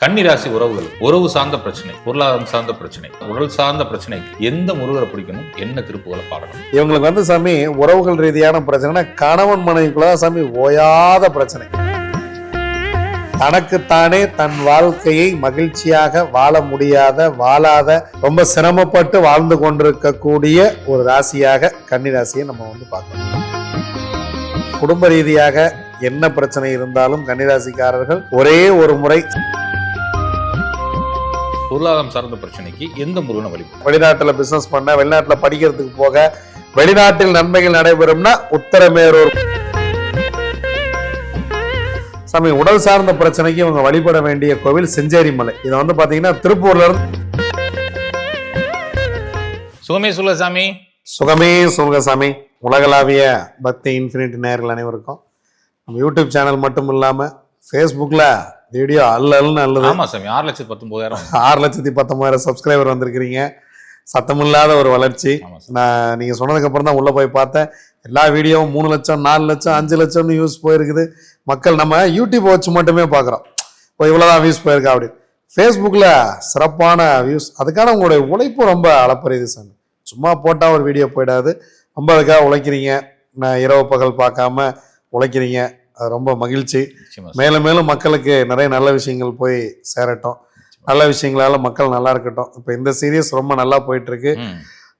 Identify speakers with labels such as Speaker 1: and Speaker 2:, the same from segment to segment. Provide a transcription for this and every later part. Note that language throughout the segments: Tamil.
Speaker 1: கன்னிராசி உறவுகள் உறவு சார்ந்த பிரச்சனை பொருளாதாரம் சார்ந்த பிரச்சனை உடல் சார்ந்த பிரச்சனை எந்த முருகரை பிடிக்கணும் என்ன திருப்புகளை பாடணும்?
Speaker 2: இவங்களுக்கு வந்து சாமி உறவுகள் ரீதியான பிரச்சனைனா கணவன் மனைவிக்குள்ள சாமி ஓயாத பிரச்சனை. தனக்குத்தானே தன் வாழ்க்கையை மகிழ்ச்சியாக வாழ முடியாத வாழாத ரொம்ப சிரமப்பட்டு வாழ்ந்து கொண்டிருக்கக்கூடிய ஒரு ராசியாக கன்னி ராசியை நம்ம வந்து பார்க்கணும். குடும்ப ரீதியாக என்ன பிரச்சனை இருந்தாலும் கன்னிராசிக்காரர்கள் ஒரே ஒரு முறை
Speaker 1: பொருளாதாரம் சார்ந்த பிரச்சனைக்கு எந்த முருகனை வழிபடும்
Speaker 2: வெளிநாட்டுல பிசினஸ் பண்ண வெளிநாட்டுல படிக்கிறதுக்கு போக வெளிநாட்டில் நன்மைகள் நடைபெறும்னா உத்தரமேரூர். சாமி உடல் சார்ந்த பிரச்சனைக்கு இவங்க வழிபட வேண்டிய கோவில் செஞ்சேரி மலை இதை வந்து பாத்தீங்கன்னா திருப்பூர்ல இருந்து
Speaker 1: சுகமே சொல்ல சாமி.
Speaker 2: சுகமே சுக சாமி. உலகளாவிய பக்தி இன்ஃபினிட்டி நேயர்கள் அனைவருக்கும். நம்ம யூடியூப் சேனல் மட்டும் இல்லாம ஃபேஸ்புக்ல வீடியோ அல்ல அல்லன்னு அல்லது.
Speaker 1: ஆமா சாமி ஆறு லட்சத்தி பத்தொன்பதாயிரம்
Speaker 2: ஆறு லட்சத்தி பத்தொன்பதாயிரம் சப்ஸ்கிரைபர் வந்திருக்கிறீங்க. சத்தமில்லாத ஒரு வளர்ச்சி. நான் நீங்கள் சொன்னதுக்கு அப்புறம் தான் உள்ளே போய் பார்த்தேன். எல்லா வீடியோவும் மூணு லட்சம் நாலு லட்சம் அஞ்சு லட்சம்னு வியூஸ் போயிருக்குது. மக்கள் நம்ம யூடியூப் வச்சு மட்டுமே பார்க்குறோம். இப்போ இவ்வளோதான் வியூஸ் போயிருக்கா அப்படி. ஃபேஸ்புக்கில் சிறப்பான வியூஸ் அதுக்கான உங்களுடைய உழைப்பு ரொம்ப அளப்பரியது சாமி. சும்மா போட்டால் ஒரு வீடியோ போயிடாது. ரொம்ப அதுக்காக உழைக்கிறீங்க. நான் இரவு பகல் பார்க்காம உழைக்கிறீங்க. ரொம்ப மகிழ்ச்சி. மேலும் மேலும் மக்களுக்கு நிறைய நல்ல விஷயங்கள் போய் சேரட்டும். நல்ல விஷயங்களால மக்கள் நல்லா இருக்கட்டும். இப்போ இந்த சீரியஸ் ரொம்ப நல்லா போயிட்டு இருக்கு.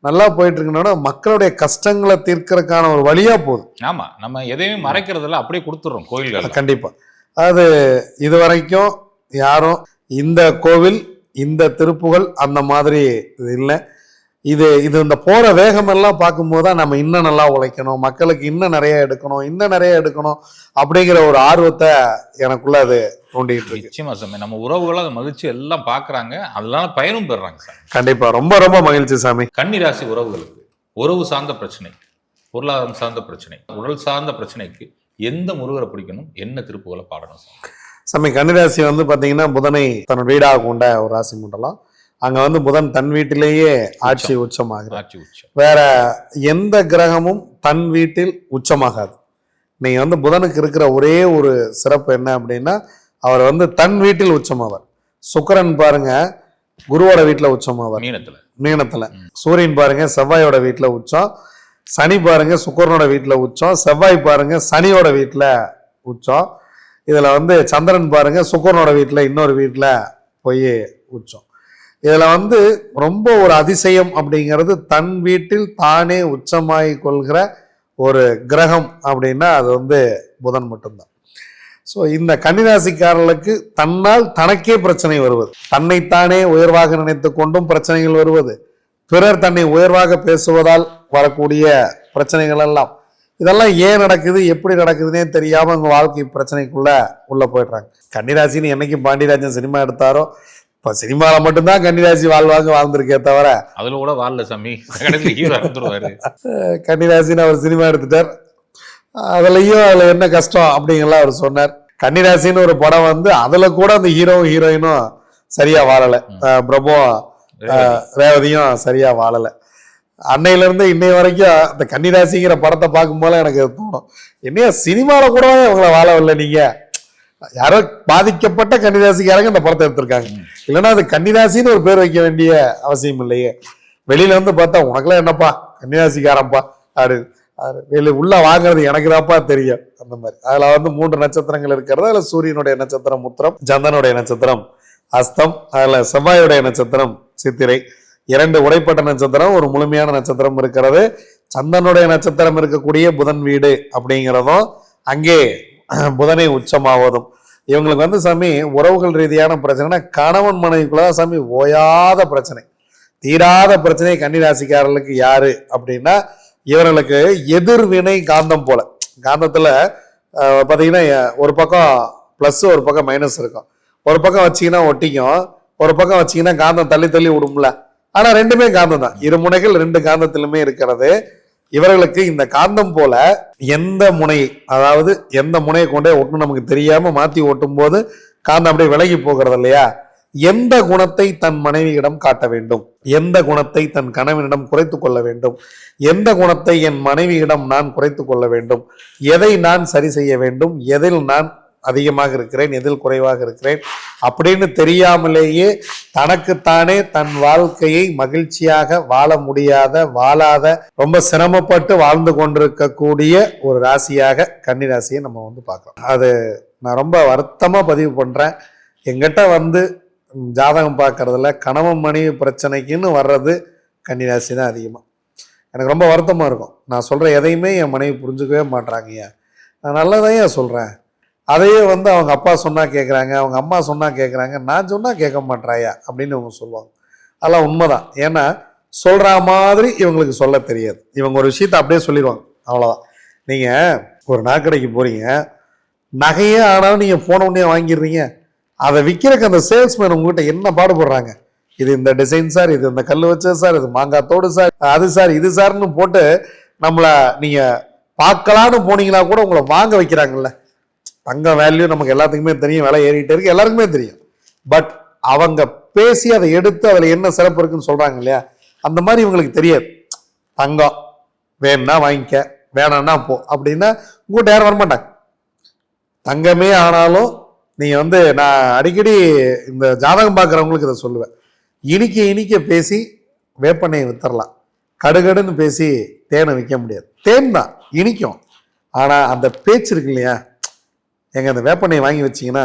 Speaker 2: நல்லா போயிட்டு இருக்குன்னா மக்களுடைய கஷ்டங்களை தீர்க்கறதுக்கான ஒரு வழியா போகுது
Speaker 1: ஆமா. நம்ம எதையுமே மறைக்கிறதில்ல அப்படியே கொடுத்துடுறோம் கோயில்கள்
Speaker 2: கண்டிப்பா. அது இது வரைக்கும் யாரும் இந்த கோவில் இந்த திருப்புகள் அந்த மாதிரி இது இல்லை. இது இது இந்த போற வேகம் எல்லாம் பார்க்கும்போது தான் நம்ம இன்னும் நல்லா உழைக்கணும் மக்களுக்கு இன்னும் நிறைய எடுக்கணும் இன்னும் நிறைய எடுக்கணும் அப்படிங்கிற ஒரு ஆர்வத்தை எனக்குள்ள அது தூண்டிட்டு இருக்கு.
Speaker 1: நிச்சயமா சாமி. நம்ம உறவுகள் அதை மகிழ்ச்சி எல்லாம் பாக்குறாங்க அதனால பயனும் பெறுறாங்க சார்
Speaker 2: கண்டிப்பா. ரொம்ப ரொம்ப மகிழ்ச்சி சாமி.
Speaker 1: கன்னிராசி உறவுகளுக்கு உறவு சார்ந்த பிரச்சனை பொருளாதாரம் சார்ந்த பிரச்சனை உடல் சார்ந்த பிரச்சனைக்கு எந்த முருகரை பிடிக்கணும் என்ன திருப்புகளை பாடணும்
Speaker 2: சாமி? கன்னிராசி வந்து பாத்தீங்கன்னா புதனை தன் வீடாக கொண்ட ஒரு ராசி மண்டலம் அங்க வந்து புதன் தன் வீட்டிலேயே ஆட்சி உச்சமாகிறார்.
Speaker 1: ஆட்சி உச்சம்.
Speaker 2: வேற எந்த கிரகமும் தன் வீட்டில் உச்சமாகாது. நீங்க வந்து புதனுக்கு இருக்கிற ஒரே ஒரு சிறப்பு என்ன அப்படின்னா அவர் வந்து தன் வீட்டில் உச்சமாவார். சுக்கிரன் பாருங்க குருவோட வீட்டுல உச்சமாவார்.
Speaker 1: மீனத்துல.
Speaker 2: சூரியன் பாருங்க செவ்வாயோட வீட்டுல உச்சம். சனி பாருங்க சுக்கிரனோட வீட்டுல உச்சம். செவ்வாய் பாருங்க சனியோட வீட்டுல உச்சம். இதுல வந்து சந்திரன் பாருங்க சுக்கிரனோட வீட்டுல இன்னொரு வீட்டுல போய் உச்சம். இதில் வந்து ரொம்ப ஒரு அதிசயம் அப்படிங்கிறது தன் வீட்டில் தானே உச்சமாய் கொள்கிற ஒரு கிரகம் அப்படின்னா அது வந்து புதன் மட்டும்தான். ஸோ இந்த கன்னிராசிக்காரர்களுக்கு தன்னால் தனக்கே பிரச்சனை வருவது. தன்னைத்தானே உயர்வாக நினைத்து கொண்டும் பிரச்சனைகள் வருவது. பிறர் தன்னை உயர்வாக பேசுவதால் வரக்கூடிய பிரச்சனைகள் எல்லாம். இதெல்லாம் ஏன் நடக்குது? எப்படி நடக்குதுன்னே தெரியாமல் உங்கள் வாழ்க்கை பிரச்சனைக்குள்ளே உள்ளே போயிடுறாங்க. கன்னிராசின்னு என்னைக்கு பாண்டியராஜன் சினிமா எடுத்தாரோ இப்ப சினிமாவில் மட்டும்தான் கன்னிராசி வாழ்வாங்க வாழ்ந்திருக்கே தவிர
Speaker 1: அதுல கூட வாழல சாமி.
Speaker 2: கன்னிராசின்னு அவர் சினிமா எடுத்துட்டார். அதுலயும் அதுல என்ன கஷ்டம் அப்படிங்கலாம் அவர் சொன்னார். கன்னிராசின்னு ஒரு படம் வந்து அதுல கூட அந்த ஹீரோவும் ஹீரோயினும் சரியா வாழல. பிரபுவும் ரேவதியும். சரியா வாழல. அன்னையில இருந்து இன்னை வரைக்கும் இந்த கன்னிராசிங்கிற படத்தை பார்க்கும்போது எனக்கு அது தோணும். என்னையா சினிமால கூட இவங்களை வாழவில்லை நீங்க? யாரோ பாதிக்கப்பட்ட கன்னிராசிக்காரங்க இந்த படத்தை எடுத்திருக்காங்க. இல்லைன்னா அது கன்னிராசின்னு ஒரு பேர் வைக்க வேண்டிய அவசியம் இல்லையே. வெளியில வந்து பார்த்தா உனக்குலாம் என்னப்பா? கன்னிராசிக்காரன்ப்பா? அப்படி வெளி உள்ள வாங்குறது எனக்கு தான்ப்பா தெரியும். அந்த மாதிரி. அதில் வந்து மூன்று நட்சத்திரங்கள் இருக்கிறது. அதில் சூரியனுடைய நட்சத்திரம் முத்திரம் சந்தனுடைய நட்சத்திரம் அஸ்தம் அதில் செவ்வாயுடைய நட்சத்திரம் சித்திரை. இரண்டு உடைப்பட்ட நட்சத்திரம் ஒரு முழுமையான நட்சத்திரம் இருக்கிறது. சந்தனுடைய நட்சத்திரம் இருக்கக்கூடிய புதன் வீடு அப்படிங்கிறதும் அங்கே புதனை உச்சமாவதும். இவங்களுக்கு வந்து சாமி உறவுகள் ரீதியான பிரச்சனைனா கணவன் மனைவிக்குள்ள சாமி ஓயாத பிரச்சனை. தீராத பிரச்சனை கன்னிராசிக்காரர்களுக்கு யாரு அப்படின்னா இவர்களுக்கு எதிர்வினை காந்தம் போல. காந்தத்தில் பார்த்தீங்கன்னா ஒரு பக்கம் ப்ளஸ் ஒரு பக்கம் மைனஸ் இருக்கும். ஒரு பக்கம் வச்சீங்கன்னா ஒட்டிக்கும். ஒரு பக்கம் வச்சீங்கன்னா காந்தம் தள்ளி தள்ளி விடும்ல. ஆனால் ரெண்டுமே காந்தம் தான் இரு முனைகள் ரெண்டு காந்தத்திலுமே இருக்கிறது. இவர்களுக்கு இந்த காந்தம் போல எந்த முனை அதாவது எந்த முனையை கொண்டே ஒட்டணும் நமக்கு தெரியாம மாத்தி ஓட்டும் போது காந்தம் அப்படியே விலகி போகிறது இல்லையா? எந்த குணத்தை தன் மனைவியிடம் காட்ட வேண்டும்? எந்த குணத்தை தன் கணவனிடம் குறைத்து கொள்ள வேண்டும்? எந்த குணத்தை என் மனைவியிடம் நான் குறைத்து கொள்ள வேண்டும்? எதை நான் சரி செய்ய வேண்டும்? எதில் நான் அதிகமாக இருக்கிறேன் எதில் குறைவாக இருக்கிறேன் அப்படின்னு தெரியாமலேயே தனக்குத்தானே தன் வாழ்க்கையை மகிழ்ச்சியாக வாழ முடியாத வாழாத ரொம்ப சிரமப்பட்டு வாழ்ந்து கொண்டிருக்கக்கூடிய ஒரு ராசியாக கன்னி ராசியை நம்ம வந்து பார்க்கலாம் அது நான் ரொம்ப வருத்தமாக பதிவு பண்ணுறேன் எங்கிட்ட வந்து ஜாதகம் பார்க்கறதுல கணவன் மனைவி பிரச்சனைக்குன்னு வர்றது கன்னிராசி தான் அதிகமாக எனக்கு ரொம்ப வருத்தமாக இருக்கும். நான் சொல்கிற எதையுமே என் மனைவி புரிஞ்சுக்கவே மாட்றாங்கய்யா நான் நல்லதான் ஏன் சொல்கிறேன் அதையே வந்து அவங்க அப்பா சொன்னால் கேட்குறாங்க அவங்க அம்மா சொன்னால் கேட்குறாங்க நான் சொன்னால் கேட்க மாட்றாயா? அப்படின்னு இவங்க சொல்லுவாங்க. அதெல்லாம் உண்மைதான். ஏன்னா சொல்கிற மாதிரி இவங்களுக்கு சொல்ல தெரியாது. இவங்க ஒரு விஷயத்தை அப்படியே சொல்லிடுவாங்க அவ்வளோதான் நீங்கள் ஒரு நாக்கடைக்கு போகிறீங்க நகையே ஆனாலும் நீங்கள் போன உடனே வாங்கிடுறீங்க. அதை விற்கிறக்கு அந்த சேல்ஸ்மேன் உங்ககிட்ட என்ன பாடுபடுறாங்க? இது இந்த டிசைன் சார் இது இந்த கல் வச்சது சார் இது மாங்காய் தோடு சார் அது சார் இது சார்னு போட்டு நம்மளை நீங்கள் பார்க்கலான்னு போனீங்கன்னா கூட உங்களை வாங்க வைக்கிறாங்கல்ல. தங்க வேல்யூ நமக்கு எல்லாத்துக்குமே தெரியும் விலை ஏறிக்கிட்டே இருக்கு எல்லாருக்குமே தெரியும். பட் அவங்க பேசி அதை எடுத்து அதில் என்ன சிறப்பு இருக்குன்னு சொல்கிறாங்க இல்லையா? அந்த மாதிரி இவங்களுக்கு தெரியாது. தங்கம் வேணும்னா வாங்கிக்க வேணாம்னா போ அப்படின்னா உங்கள்கிட்ட யாரும் வரமாட்டாங்க. தங்கமே ஆனாலும் நீங்கள் வந்து நான் அடிக்கடி இந்த ஜாதகம் பார்க்குறவங்களுக்கு இதை சொல்லுவேன். இனிக்க இனிக்க பேசி வேப்பெண்ணெயை வித்தரலாம். கடுகடுன்னு பேசி தேனை விற்க முடியாது. தேன் தான் இனிக்கும். ஆனால் அந்த பேச்சு இருக்கு இல்லையா? எங்க அந்த வேப்பெண்ணெய் வாங்கி வச்சீங்கன்னா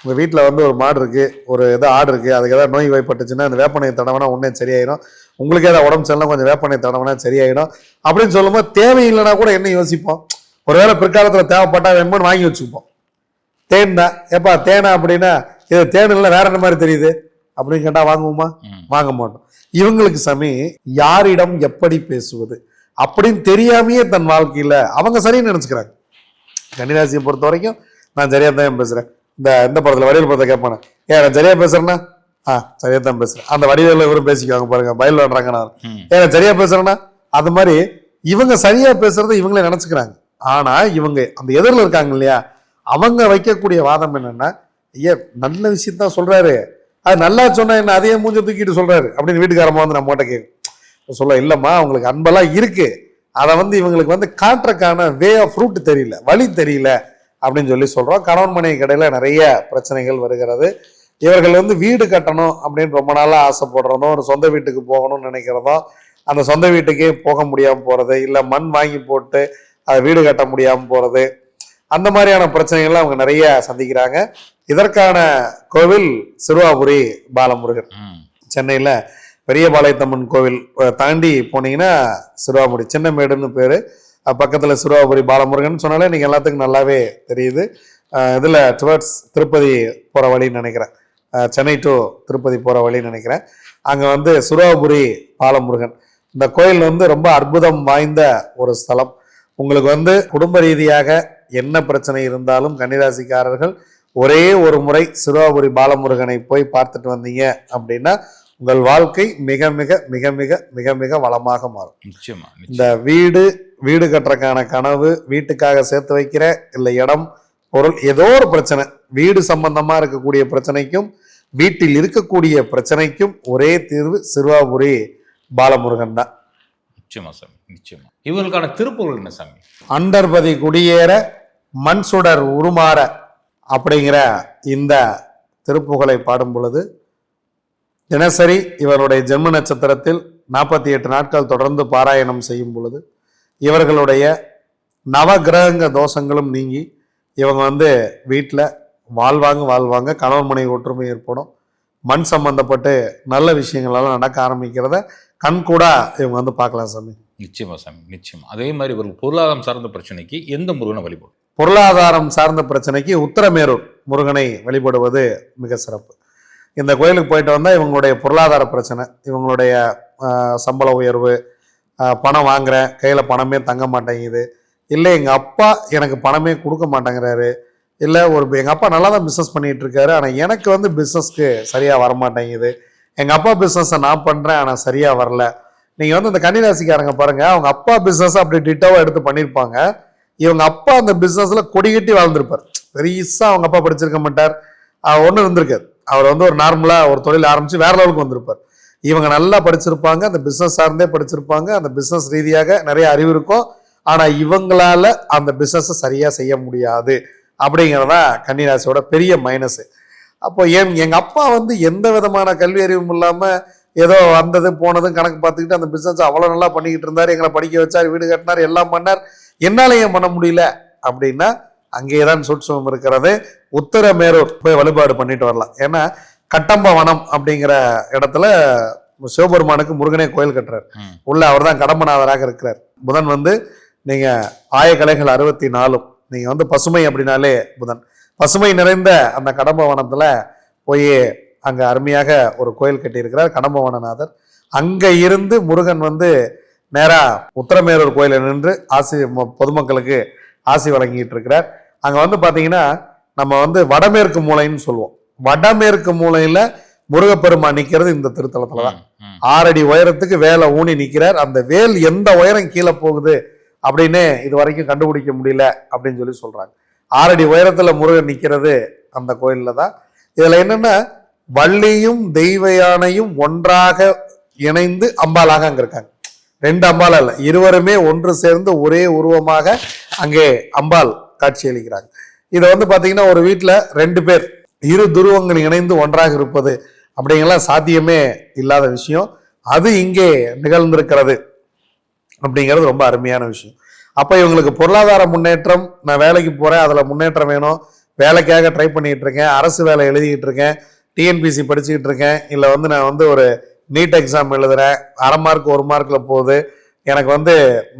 Speaker 2: உங்கள் வீட்டில் வந்து ஒரு மாடு இருக்குது ஒரு ஏதோ ஆடு இருக்குது அதுக்கு ஏதாவது நோய் வாய்ப்பட்டுச்சுன்னா அந்த வேப்பெண்ணெய் தடவைனா உடனே சரியாயிடும் உங்களுக்கு ஏதாவது உடம்பு சரியில்லை கொஞ்சம் வேப்பெண்ணெய் தடவைனா சரியாயிடும். அப்படின்னு சொல்லும்போது தேவையில்லைனா கூட என்ன யோசிப்போம்? ஒருவேளை பிற்காலத்தில் தேவைப்பட்டா வேணுமோன்னு வாங்கி வச்சுப்போம் தேன் தான் ஏப்பா தேனா அப்படின்னா இது தேன் இல்லை வேற என்ன மாதிரி தெரியுது? அப்படின்னு கேட்டால் வாங்குவோமா. வாங்க மாட்டோம். இவங்களுக்கு சமி யாரிடம் எப்படி பேசுவது? அப்படின்னு தெரியாமையே தன் வாழ்க்கையில அவங்க சரின்னு நினைச்சுக்கிறாங்க. கன்னிராசியை பொறுத்த வரைக்கும் நான் சரியா தான் பேசுறேன். இந்த இந்த படத்துல வடிவேல் படத்தை கேட்பானே ஏன் நான் சரியா பேசுறேன்னா? ஆ சரியா தான் பேசுறேன். அந்த வடிவேல இவரும் பேசிக்குவாங்க பாருங்க பயில் விளாடுறாங்க நான். ஏன் நான் சரியா பேசுறேன்னா? அது மாதிரி இவங்க சரியா பேசுறதை இவங்களே நினைச்சுக்கிறாங்க. ஆனா இவங்க அந்த எதிரில் இருக்காங்க இல்லையா? அவங்க வைக்கக்கூடிய வாதம் என்னன்னா ஐயா நல்ல விஷயம் தான் சொல்றாரு. அது நல்லா சொன்னா என்ன அதையே மூஞ்ச தூக்கிட்டு சொல்றாரு? அப்படின்னு வீட்டுக்காரமா வந்து நம்ம கேட்கும் சொல்ல இல்லம்மா அவங்களுக்கு அன்பெல்லாம் இருக்கு. அதை வந்து இவங்களுக்கு வந்து காட்டுறக்கான வே ஆஃப் ரூட் தெரியல வழி தெரியல. அப்படின்னு சொல்லி சொல்றோம். கணவன் மனைவி கடையில நிறைய பிரச்சனைகள் வருகிறது. இவர்கள் வந்து வீடு கட்டணும் அப்படின்னு ரொம்ப நாளா ஆசைப்படுறதும் ஒரு சொந்த வீட்டுக்கு போகணும்னு நினைக்கிறதும் அந்த சொந்த வீட்டுக்கே போக முடியாம போறது இல்ல மண் வாங்கி போட்டு அதை வீடு கட்ட முடியாம போறது அந்த மாதிரியான பிரச்சனைகள்லாம் அவங்க நிறைய சந்திக்கிறாங்க. இதற்கான கோவில் சிறுவாபுரி பாலமுருகன். சென்னையில் பெரியபாளையத்தம்மன் கோவில் தாண்டி போனீங்கன்னா சிறுவாபுரி சின்னமேடுன்னு பேர். பக்கத்தில் சிறுவாபுரி பாலமுருகன் சொன்னாலே நீங்கள் எல்லாத்துக்கும் நல்லாவே தெரியுது. இதில் டுவர்ட்ஸ் திருப்பதி போகிற வழின்னு நினைக்கிறேன். சென்னை டு திருப்பதி போகிற வழின்னு நினைக்கிறேன். அங்கே வந்து சிறுவாபுரி பாலமுருகன். இந்த கோயில் வந்து ரொம்ப அற்புதம் வாய்ந்த ஒரு ஸ்தலம். உங்களுக்கு வந்து குடும்ப ரீதியாக என்ன பிரச்சனை இருந்தாலும் கன்னிராசிக்காரர்கள் ஒரே ஒரு முறை சிறுவாபுரி பாலமுருகனை போய் பார்த்துட்டு வந்தீங்க அப்படின்னா உங்கள் வாழ்க்கை மிக மிக மிக மிக மிக மிக வளமாக மாறும்.
Speaker 1: நிச்சயமா
Speaker 2: இந்த. வீடு வீடு கட்டுறக்கான கனவு வீட்டுக்காக சேர்த்து வைக்கிற இல்லை இடம் பொருள் ஏதோ ஒரு பிரச்சனை வீடு சம்பந்தமா இருக்கக்கூடிய பிரச்சனைக்கும் வீட்டில் இருக்கக்கூடிய பிரச்சனைக்கும் ஒரே தீர்வு சிறுவாபுரி பாலமுருகன் தான்.
Speaker 1: நிச்சயமா சாமி நிச்சயமா. இவர்களுக்கான திருப்பொருள் என்ன சாமி?
Speaker 2: அண்டர்பதி குடியேற மண் சுடர் உருமாற அப்படிங்கிற இந்த திருப்புகழை பாடும் பொழுது தினசரி இவருடைய ஜென்ம நட்சத்திரத்தில் நாற்பத்தி எட்டு நாட்கள் தொடர்ந்து பாராயணம் செய்யும் பொழுது இவர்களுடைய நவகிரகங்க தோஷங்களும் நீங்கி இவங்க வந்து வீட்டில் வாழ்வாங்க வாழ்வாங்க. கணவன் மனைவி ஒற்றுமை ஏற்படும். மண் சம்பந்தப்பட்டு நல்ல விஷயங்களெல்லாம் நடக்க ஆரம்பிக்கிறத கண்கூடா இவங்க வந்து பார்க்கலாம் சாமி.
Speaker 1: நிச்சயமா சாமி நிச்சயமா. அதே மாதிரி இவர்கள் பொருளாதாரம் சார்ந்த பிரச்சனைக்கு எந்த முருகனை வழிபடும்?
Speaker 2: பொருளாதாரம் சார்ந்த பிரச்சனைக்கு உத்தரமேரூர் முருகனை வழிபடுவது மிக சிறப்பு. இந்த கோயிலுக்கு போயிட்டு வந்தால் இவங்களுடைய பொருளாதார பிரச்சனை இவங்களுடைய சம்பள உயர்வு பணம் வாங்குறேன் கையில் பணமே தங்க மாட்டேங்குது. இல்லை எங்கள் அப்பா எனக்கு பணமே கொடுக்க மாட்டேங்கிறாரு. இல்லை ஒரு எங்கள் அப்பா நல்லா தான் பிஸ்னஸ் பண்ணிகிட்டு இருக்காரு ஆனால் எனக்கு வந்து பிஸ்னஸ்க்கு சரியாக வர மாட்டேங்குது எங்கள் அப்பா பிஸ்னஸை நான் பண்ணுறேன் ஆனால் சரியாக வரல. நீங்கள் வந்து இந்த கன்னிராசிக்காரங்க பாருங்கள் அவங்க அப்பா பிஸ்னஸ் அப்படி டிட்டாவாக எடுத்து பண்ணியிருப்பாங்க இவங்க அப்பா அந்த பிஸ்னஸில் கொடி கட்டி வாழ்ந்திருப்பார். பெருசா அவங்க அப்பா படிச்சிருக்க மாட்டார். ஒன்றும் இருந்திருக்காது. அவர் வந்து ஒரு நார்மலாக ஒரு தொழில் ஆரம்பித்து வேற லெவலுக்கு வந்திருப்பார். இவங்க நல்லா படிச்சிருப்பாங்க அந்த பிஸ்னஸ் சார்ந்தே படிச்சிருப்பாங்க அந்த பிஸ்னஸ் ரீதியாக நிறைய அறிவு இருக்கும். ஆனால் இவங்களால அந்த பிஸ்னஸை சரியாக செய்ய முடியாது அப்படிங்கிறதா கன்னிராசியோட பெரிய மைனஸு அப்போ என் எங்கள் அப்பா வந்து எந்த விதமான கல்வி அறிவும் இல்லாமல் ஏதோ வந்தது போனதும் கணக்கு பார்த்துக்கிட்டு அந்த பிஸ்னஸ் அவ்வளோ நல்லா பண்ணிக்கிட்டு இருந்தார் எங்களை படிக்க வச்சார் வீடு கட்டினார் எல்லாம் பண்ணார். என்னால் ஏன் பண்ண முடியல அப்படின்னா அங்கேதான் சூட்சமம் இருக்கிறது. உத்தரமேரூர் போய் வழிபாடு பண்ணிட்டு வரலாம். ஏன்னா கட்டம்ப வனம் அப்படிங்கிற இடத்துல சிவபெருமானுக்கு முருகனே கோயில் கட்டுறாரு. உள்ள அவர் தான் கடம்பநாதராக இருக்கிறார். புதன் வந்து நீங்க ஆயக்கலைகள் அறுபத்தி நாலும் நீங்க வந்து பசுமை அப்படின்னாலே புதன். பசுமை நிறைந்த அந்த கடம்ப வனத்துல போய் அங்க அருமையாக ஒரு கோயில் கட்டியிருக்கிறார் கடம்பவனநாதர். அங்க இருந்து முருகன் வந்து நேரா உத்தரமேரூர் கோயிலில் நின்று ஆசி பொதுமக்களுக்கு ஆசி வழங்கிட்டு இருக்கிறார். அங்க வந்து பாத்தீங்கன்னா நம்ம வந்து வடமேற்கு மூலைன்னு சொல்லுவோம். வடமேற்கு மூலையில முருகப்பெருமான் நிக்கிறது இந்த திருத்தலத்துல தான். ஆறடி உயரத்துக்கு வேலை ஊனி நிக்கிறார். அந்த வேல் எந்த உயரம் கீழே போகுது அப்படின்னு இது வரைக்கும் கண்டுபிடிக்க முடியல அப்படின்னு சொல்லி சொல்றாங்க. ஆறடி உயரத்துல முருகன் நிக்கிறது அந்த கோயில்ல தான் இதுல என்னன்னா வள்ளியும் தெய்வ யானையும் ஒன்றாக இணைந்து அம்பாளாக அங்க இருக்காங்க. ரெண்டு அம்பாள் அல்ல இருவருமே ஒன்று சேர்ந்து ஒரே உருவமாக அங்கே அம்பாள் காட்சியளிக்கிறாங்க இதை வந்து பார்த்தீங்கன்னா ஒரு வீட்டில் ரெண்டு பேர். இரு துருவங்கள் இணைந்து ஒன்றாக இருப்பது அப்படிங்கலாம் சாத்தியமே இல்லாத விஷயம். அது இங்கே நிகழ்ந்திருக்கிறது அப்படிங்கிறது ரொம்ப அருமையான விஷயம். அப்போ இவங்களுக்கு பொருளாதார முன்னேற்றம் நான் வேலைக்கு போகிறேன் அதில் முன்னேற்றம் வேணும். வேலைக்காக ட்ரை பண்ணிகிட்டு இருக்கேன் அரசு வேலை எழுதிக்கிட்டு இருக்கேன் டிஎன்பிசி படிச்சுக்கிட்டு இருக்கேன். இல்லை வந்து நான் வந்து ஒரு நீட் எக்ஸாம் எழுதுகிறேன் அரை மார்க் ஒரு மார்க்கில் போகுது. எனக்கு வந்து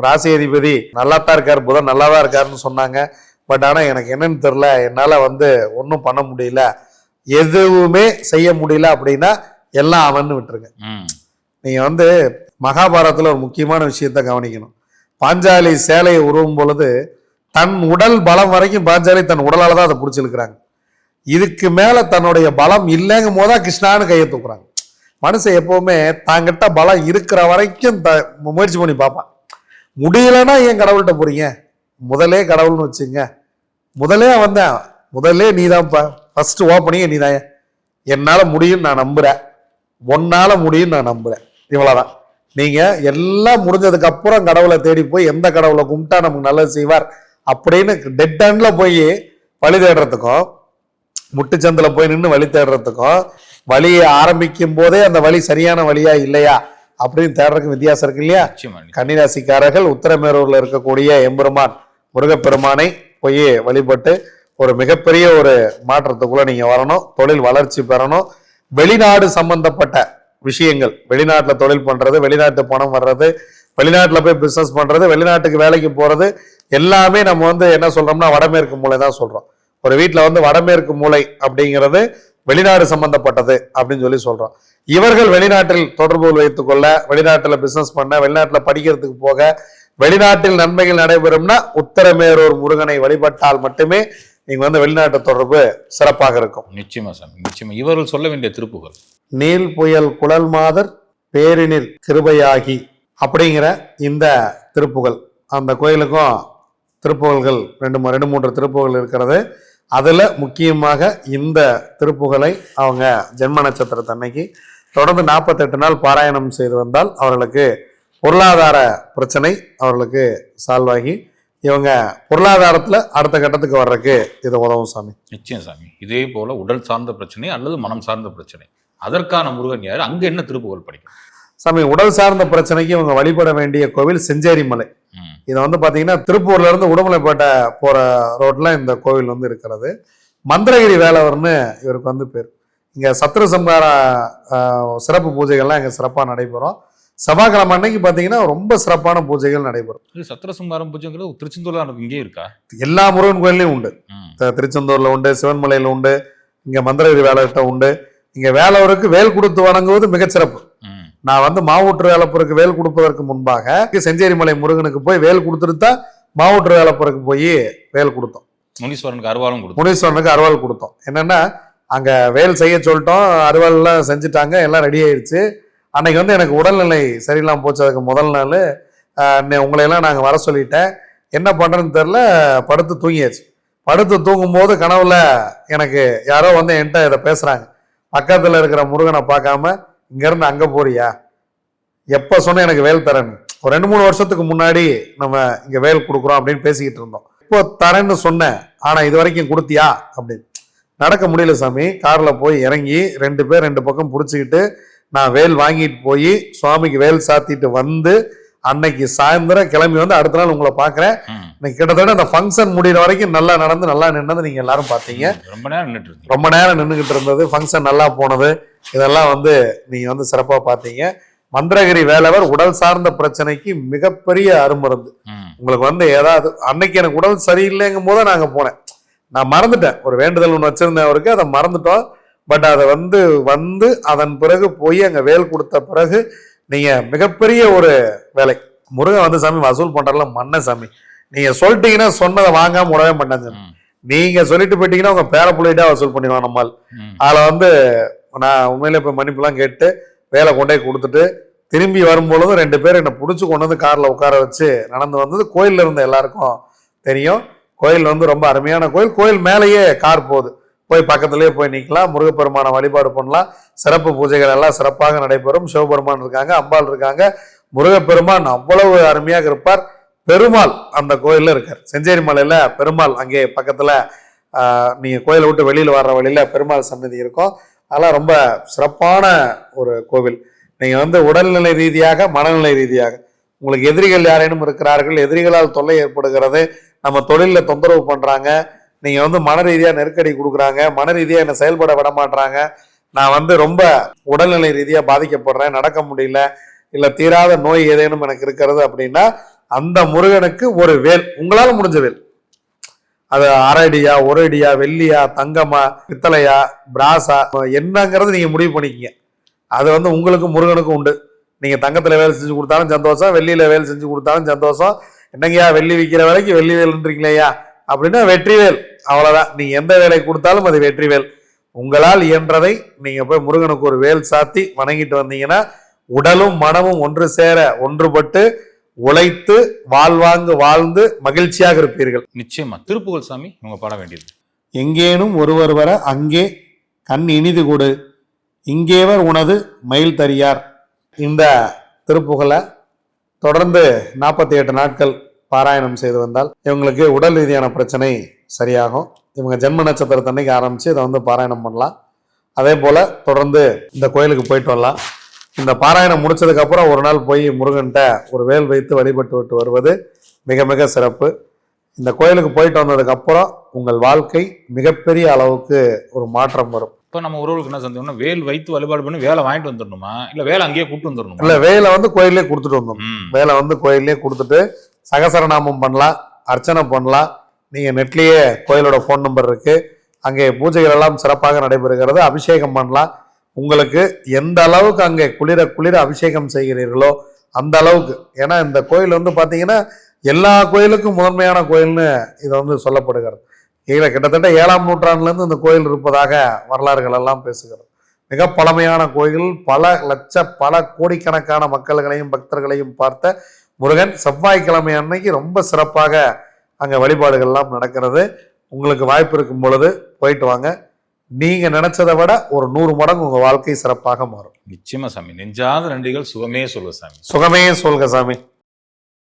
Speaker 2: ராசி அதிபதி நல்லா தான் இருக்கார் புதன் நல்லா தான் இருக்காருன்னு சொன்னாங்க. பட் ஆனால் எனக்கு என்னன்னு தெரில என்னால் வந்து ஒன்றும் பண்ண முடியல. எதுவுமே செய்ய முடியல அப்படின்னா எல்லாம் அவன்னு விட்டுருங்க.
Speaker 1: ம்.
Speaker 2: நீங்க வந்து மகாபாரதத்துல ஒரு முக்கியமான விஷயத்த கவனிக்கணும். பாஞ்சாலி சேலையை உருவும் பொழுது தன் உடல் பலம் வரைக்கும் பாஞ்சாலி தன் உடலால தான் அதை பிடிச்சிருக்கிறாங்க. இதுக்கு மேல தன்னுடைய பலம் இல்லைங்கும் போதுதான் கிருஷ்ணான்னு கையை தூக்குறாங்க. மனுஷன் எப்பவுமே தாங்கிட்ட பலம் இருக்கிற வரைக்கும் த முயற்சி பண்ணி பார்ப்பான். முடியலன்னா ஏன் கடவுள்கிட்ட போறீங்க? முதலே கடவுள்னு வச்சுங்க முதலே வந்தேன் முதல்லே நீதான்ப்பா ஃபர்ஸ்ட் ஓப்பனிங்க நீதான். என்னால முடியும் நான் நம்புறேன். உன்னால முடியும் நான் நம்புறேன். இவ்வளவுதான். நீங்க எல்லாம் முடிஞ்சதுக்கு அப்புறம் கடவுளை தேடி போய் எந்த கடவுளை கும்பிட்டா நமக்கு நல்லது செய்வார் அப்படின்னு டெட் எண்ட்ல போய் வழி தேடுறதுக்கும் முட்டுச்சந்தில போய் நின்று வழி தேடுறதுக்கும் வழியை ஆரம்பிக்கும் போதே அந்த வழி சரியான வழியா இல்லையா அப்படின்னு தேடுறதுக்கு வித்தியாசம் இருக்கு இல்லையா. கன்னிராசிக்காரர்கள் உத்தரமேரூர்ல இருக்கக்கூடிய எம்பெருமான் முருகப்பெருமானை போய் வழிபட்டு ஒரு மிகப்பெரிய ஒரு மாற்றத்துக்குள்ள நீங்க வரணும். தொழில் வளர்ச்சி பெறணும். வெளிநாடு சம்பந்தப்பட்ட விஷயங்கள். வெளிநாட்டில் தொழில் பண்றது வெளிநாட்டு பணம் வர்றது வெளிநாட்டில் போய் பிஸ்னஸ் பண்றது வெளிநாட்டுக்கு வேலைக்கு போறது எல்லாமே நம்ம வந்து என்ன சொல்றோம்னா வடமேற்கு மூலை தான் சொல்றோம். ஒரு வீட்டில் வந்து வடமேற்கு மூலை அப்படிங்கிறது வெளிநாடு சம்பந்தப்பட்டது அப்படின்னு சொல்லி சொல்றோம். இவர்கள் வெளிநாட்டில் தொடர்பு வைத்துக்கொள்ள வெளிநாட்டில் பிஸ்னஸ் பண்ண வெளிநாட்டில் படிக்கிறதுக்கு போக வெளிநாட்டில் நன்மைகள் நடைபெறும்னா உத்தரமேரூர் முருகனை வழிபட்டால் மட்டுமே நீங்க வந்து வெளிநாட்டு தொடர்பு சிறப்பாக இருக்கும்.
Speaker 1: நிச்சயமா சாமி நிச்சயமா. இவர்கள் சொல்ல வேண்டிய திருப்புகள்.
Speaker 2: நீல் புயல் குழல் மாதர் பேரினில் கிருபையாகி அப்படிங்கிற இந்த திருப்புகள். அந்த கோயிலுக்கும் திருப்புகள்கள் ரெண்டு ரெண்டு மூன்று திருப்புகள் இருக்கிறது. அதில் முக்கியமாக இந்த திருப்புகளை அவங்க ஜென்ம நட்சத்திரத்தன்னைக்கு தொடர்ந்து நாற்பத்தெட்டு நாள் பாராயணம் செய்து வந்தால் அவர்களுக்கு பொருளாதார பிரச்சனை அவர்களுக்கு சால்வ் ஆகி இவங்க பொருளாதாரத்தில் அடுத்த கட்டத்துக்கு வர்றதுக்கு இது உதவும் சாமி.
Speaker 1: நிச்சயம் சாமி. இதே போல உடல் சார்ந்த பிரச்சனை அல்லது மனம் சார்ந்த பிரச்சனை. அதற்கான முருகன் யார்? அங்க என்ன திருப்புகள் படிக்கும்?
Speaker 2: சாமி உடல் சார்ந்த பிரச்சனைக்கு இவங்க வழிபட வேண்டிய கோவில் செஞ்சேரி மலை. இது வந்து பாத்தீங்கன்னா திருப்பூர்ல இருந்து உடுமலைப்பேட்டை போற ரோட்ல இந்த கோவில் வந்து இருக்கிறது. மந்திரகிரி வேலவர்னு இவருக்கு வந்து பேர். இங்க சத்ரு சம்ஹார சிறப்பு பூஜைகள்லாம் இங்க சிறப்பா நடைபெறும். செவ்வாய்க்கிழமை அன்னைக்கு பாத்தீங்கன்னா ரொம்ப சிறப்பான பூஜைகள் நடைபெறும்.
Speaker 1: சத்திரசம்ஹாரம் பூஜைங்கிறது திருச்செந்தூர்ல இங்கே இருக்கா?
Speaker 2: எல்லா முருகன் கோயில்லையும் உண்டு. திருச்செந்தூர்ல உண்டு சிவன்மலையில உண்டு இங்க மந்திரகிரி வேலைகிட்ட உண்டு. இங்க வேலவருக்கு வேல் கொடுத்து வணங்குவது மிகச்சிறப்பு. நான் வந்து மாவூற்று வேலப்பருக்கு வேல் கொடுப்பதற்கு முன்பாக செஞ்சேரிமலை முருகனுக்கு போய் வேல் கொடுத்துட்டு தான் மாவூற்று வேலப்பருக்கு போய் வேல் கொடுத்தோம்.
Speaker 1: முனீஸ்வரனுக்கு அருவாலும் கொடுத்து
Speaker 2: முனீஸ்வரனுக்கு அருவாள் கொடுத்தோம். என்னன்னா அங்க வேல் செய்ய சொல்லிட்டோம் அருவாள் எல்லாம் செஞ்சுட்டாங்க எல்லாம் ரெடி ஆயிடுச்சு அன்னைக்கு வந்து எனக்கு உடல்நிலை சரியில்லாம போச்சு. அதுக்கு முதல் நாள் உங்களை எல்லாம் வர சொல்லிட்டேன். என்ன பண்ணுறேன்னு தெரில படுத்து தூங்கியாச்சு. படுத்து தூங்கும் போது கனவுல எனக்கு யாரோ வந்து என்கிட்ட இதை பேசுகிறாங்க பக்கத்தில் இருக்கிற முருகனை பார்க்காம இங்கேருந்து அங்கே போறியா? எப்போ சொன்ன எனக்கு வேல் தரேன்னு? ஒரு ரெண்டு மூணு வருஷத்துக்கு முன்னாடி நம்ம இங்கே வேல் கொடுக்குறோம் அப்படின்னு பேசிக்கிட்டு இருந்தோம். இப்போ தரேன்னு சொன்னேன். ஆனால் இது வரைக்கும் கொடுத்தியா? அப்படின்னு. நடக்க முடியல சாமி. காரில் போய் இறங்கி ரெண்டு பேர் ரெண்டு பக்கம் பிடிச்சிக்கிட்டு நான் வேல் வாங்கிட்டு போய் சுவாமிக்கு வேல் சாத்திட்டு வந்து அன்னைக்கு சாயந்தரம் கிளம்பி வந்து அடுத்த நாள் உங்களை. இன்னைக்கு கிட்டத்தட்ட அந்த ஃபங்க்ஷன் முடிகிற வரைக்கும் நல்லா நடந்து நல்லா நின்னது நீங்க எல்லாரும் பார்த்தீங்க.
Speaker 1: ரொம்ப நேரம் இருந்தீங்க.
Speaker 2: ரொம்ப நேரம் நின்றுகிட்டு இருந்தது. ஃபங்க்ஷன் நல்லா போனது. இதெல்லாம் வந்து நீங்க வந்து சிறப்பா பார்த்தீங்க. மந்திரகிரி வேலவர் உடல் சார்ந்த பிரச்சனைக்கு மிகப்பெரிய அருமருந்து. உங்களுக்கு வந்து ஏதாவது அன்னைக்கு எனக்கு உடல் சரியில்லைங்கும் போது நாங்க போனேன். நான் மறந்துட்டேன். ஒரு வேண்டுதல் ஒன்று வச்சிருந்தேன் அவருக்கு. அதை மறந்துட்டோம். பட் அதை வந்து வந்து அதன் பிறகு போய் அங்க வேல் கொடுத்த பிறகு நீங்க மிகப்பெரிய ஒரு வேலை. முருகன் வந்து சாமி வசூல் பண்றதுல மன்ன சாமி. நீங்க சொல்லிட்டீங்கன்னா சொன்னதை வாங்காம விடவே மாட்டாங்க சாமி.
Speaker 1: ம்.
Speaker 2: நீங்க சொல்லிட்டு போயிட்டீங்கன்னா உங்க பேர பிள்ளைகிட்ட வசூல் பண்ணிடுவான் நம்மால். அதில் வந்து நான் உண்மையில இப்போ மன்னிப்புலாம் கேட்டு வேலை கொண்டே கொடுத்துட்டு திரும்பி வரும்பொழுதும் ரெண்டு பேர் என்னை பிடிச்சி கொண்டு வந்து காரில் உட்கார வச்சு நடந்து வந்தது. கோயிலில் இருந்த எல்லாருக்கும் தெரியும். கோயில் வந்து ரொம்ப அருமையான கோயில். கோயில் மேலேயே கார் போகுது. போய் பக்கத்துலேயே போய் நிற்கலாம் முருகப்பெருமானை வழிபாடு பண்ணலாம். சிறப்பு பூஜைகள் எல்லாம் சிறப்பாக நடைபெறும். சிவபெருமான் இருக்காங்க அம்பாள் இருக்காங்க. முருகப்பெருமான் அவ்வளவு அருமையாக இருப்பார். பெருமாள் அந்த கோயிலில் இருக்கார். செஞ்சேரி மலையில் பெருமாள் அங்கே பக்கத்தில் நீங்கள் கோயிலை விட்டு வெளியில் வர்ற வழியில் பெருமாள் சன்னதி இருக்கும். அதெல்லாம் ரொம்ப சிறப்பான ஒரு கோவில். நீங்கள் வந்து உடல்நிலை ரீதியாக மனநிலை ரீதியாக உங்களுக்கு எதிரிகள் யாரேனும் இருக்கிறார்கள் எதிரிகளால் தொல்லை ஏற்படுகிறது நம்ம தொழிலில் தொந்தரவு பண்ணுறாங்க நீங்கள் வந்து மன ரீதியாக நெருக்கடி கொடுக்குறாங்க மன ரீதியாக என்னை செயல்பட விட மாட்டுறாங்க நான் வந்து ரொம்ப உடல்நிலை ரீதியாக பாதிக்கப்படுறேன் நடக்க முடியல இல்லை தீராத நோய் ஏதேனும் எனக்கு இருக்கிறது அப்படின்னா அந்த முருகனுக்கு ஒரு வேல் உங்களால் முடிஞ்ச வேல். அது அரடியா ஒரு அடியா வெள்ளியா தங்கமா பித்தளையா பிராசா என்னங்கிறது நீங்கள் முடிவு பண்ணிக்கிங்க. அது வந்து உங்களுக்கு முருகனுக்கும் உண்டு. நீங்கள் தங்கத்தில் வேலை செஞ்சு கொடுத்தாலும் சந்தோஷம் வெள்ளியில் வேலை செஞ்சு கொடுத்தாலும் சந்தோஷம். என்னங்கய்யா வெள்ளி விற்கிற வேலைக்கு வெள்ளி வேலைன்றீங்களேயா அப்படின்னா வெற்றி வேல் அவ்வளவுதான். நீங்க எந்த வேலை கொடுத்தாலும் அது வெற்றி வேல் உங்களால் இயன்றதை நீங்க போய் முருகனுக்கு ஒரு வேல் சாத்தி வணங்கிட்டு வந்தீங்கன்னா உடலும் மனமும் ஒன்று சேர ஒன்றுபட்டு உழைத்து வாழ்வாங்கு வாழ்ந்து மகிழ்ச்சியாக இருப்பீர்கள்.
Speaker 1: நிச்சயமா. திருப்புகழ் சாமி இவங்க பாட வேண்டியது.
Speaker 2: எங்கேனும் ஒருவர் வர அங்கே கண் இனிது கொடு. இங்கேவர் உனது மயில் தரியார். இந்த திருப்புகழை தொடர்ந்து நாற்பத்தி எட்டு நாட்கள் பாராயணம் செய்து வந்தால் இவங்களுக்கு உடல் ரீதியான பிரச்சனை சரியாகும். இவங்க ஜென்ம நட்சத்திரத்தன்னைக்கு ஆரம்பித்து இதை வந்து பாராயணம் பண்ணலாம். அதே போல் தொடர்ந்து இந்த கோயிலுக்கு போயிட்டு வரலாம். இந்த பாராயணம் முடிச்சதுக்கு அப்புறம் ஒரு நாள் போய் முருகன்கிட்ட ஒரு வேல் வைத்து வழிபட்டு விட்டு வருவது மிக மிக சிறப்பு. இந்த கோயிலுக்கு போயிட்டு வந்ததுக்கு அப்புறம் உங்கள் வாழ்க்கை மிகப்பெரிய அளவுக்கு ஒரு மாற்றம் வரும்.
Speaker 1: இப்போ நம்ம உறவுகளுக்கு என்ன சந்தேகம்னா வேல் வைத்து வழிபாடு பண்ணி வேலை வாங்கிட்டு வந்துடணுமா? இல்ல வேலை அங்கேயே கூட்டு வந்துடணுமா?
Speaker 2: இல்ல வேலை வந்து கோயிலே கொடுத்துட்டு வந்தோம்
Speaker 1: ம்.
Speaker 2: வேலை வந்து கோயிலே கொடுத்துட்டு சகசரநாமம் பண்ணலாம் அர்ச்சனை பண்ணலாம். நீங்கள் நெட்லேயே கோயிலோட ஃபோன் நம்பர் இருக்குது அங்கே பூஜைகள் எல்லாம் சிறப்பாக நடைபெறுகிறது. அபிஷேகம் பண்ணலாம். உங்களுக்கு எந்த அளவுக்கு அங்கே குளிர குளிர அபிஷேகம் செய்கிறீர்களோ அந்த அளவுக்கு. ஏன்னா இந்த கோயில் வந்து பார்த்தீங்கன்னா எல்லா கோயிலுக்கும் முதன்மையான கோயில்னு இதை வந்து சொல்லப்படுகிறது. கீழே கிட்டத்தட்ட ஏழாம் நூற்றாண்டுலேருந்து இந்த கோயில் இருப்பதாக வரலாறுகள் எல்லாம் பேசுகிறது. மிக பழமையான கோயில். பல லட்ச பல கோடிக்கணக்கான மக்கள்களையும் பக்தர்களையும் பார்த்த முருகன் செவ்வாய்க்கிழமை அன்னைக்கு ரொம்ப சிறப்பாக அங்கே வழிபாடுகள்லாம் நடக்கிறது. உங்களுக்கு வாய்ப்பு இருக்கும் பொழுது போயிட்டு வாங்க. நீங்க நினைச்சதை விட ஒரு நூறு மடங்கு உங்க வாழ்க்கை சிறப்பாக மாறும்.
Speaker 1: நிச்சயமா சாமி. நெஞ்சாத நன்றிகள். சுகமே சொல்லுவ சாமி.
Speaker 2: சுகமே சொல்க சாமி.